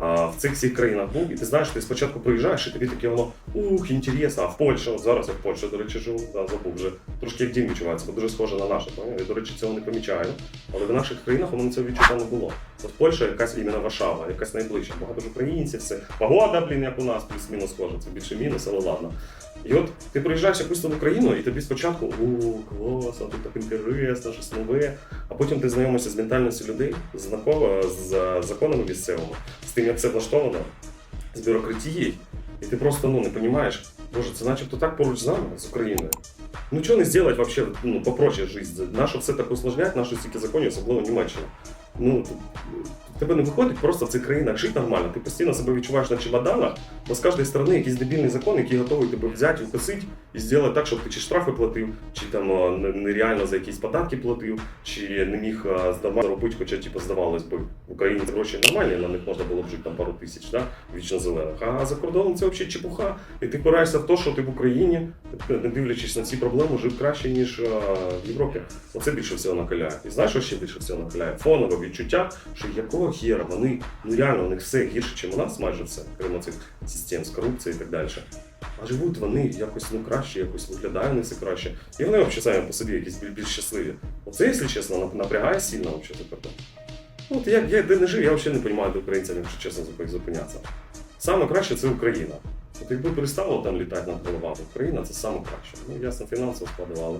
А в цих всіх країнах був, і ти знаєш, ти спочатку приїжджаєш, і тобі таке воно ух, інтересно, а в Польщі, от зараз я в Польщі, до речі, живу, да, забув вже трошки як дім відчувається, бо дуже схоже на наше. Я, до речі, цього не помічаю. Але в наших країнах воно цього відчуття не було. От Польща якась іменно Варшава, якась найближча. Багато ж українців, все. Погода, блін, як у нас, плюс-мінус схоже, це більше мінус, але ладно. І от ти приїжджаєш якусь там Україну, і тобі спочатку о, клас, а тут так інтересно, щось нове. А потім ти знайомишся з ментальністю людей, з законами місцевими, тим, як це влаштовано, з бюрократії, і ти просто ну, не розумієш, боже, це начебто так поруч з нами, з Україною. Ну чого не зробити вообще, ну, попроще життя? Нащо все так усложнять, наші стільки законів, особливо Німеччина. Ну, тебе не виходить просто в цих країнах жити нормально. Ти постійно себе відчуваєш на чемоданах, бо з кожної сторони якийсь дебільний закон, який готовий тебе взяти, укосити і зробити так, щоб ти чи штрафи платив, чи там нереально за якісь податки платив, чи не міг здавати робити, хоча типу, здавалось би, в Україні гроші нормальні, на них можна було б жити там пару тисяч, да? вічно зелених. А за кордоном це взагалі чепуха. І ти пираєшся в те, що ти в Україні, не дивлячись на ці проблеми, жив краще, ніж в Європі. Оце більше всього накаляє. І знаєш, що ще більше всього накаляє? Фонове відчуття, що якого хера вони ну реально у них все гірше, ніж у нас, майже все, крім цих систем з корупцією і так далі. А живуть вони якось ну краще, якось виглядає вони все краще. І вони взагалі самі по собі якісь більш, щасливі. Оце, якщо чесно, напрягає сильно взагалі. Ну, от я, я де не жив, я взагалі не розумію, де українцям, якщо чесно, зуп- зупинятися. Саме краще це Україна. От якби перестало там літати над головами, Україна це саме краще. Ну, ясно, фінансово складували.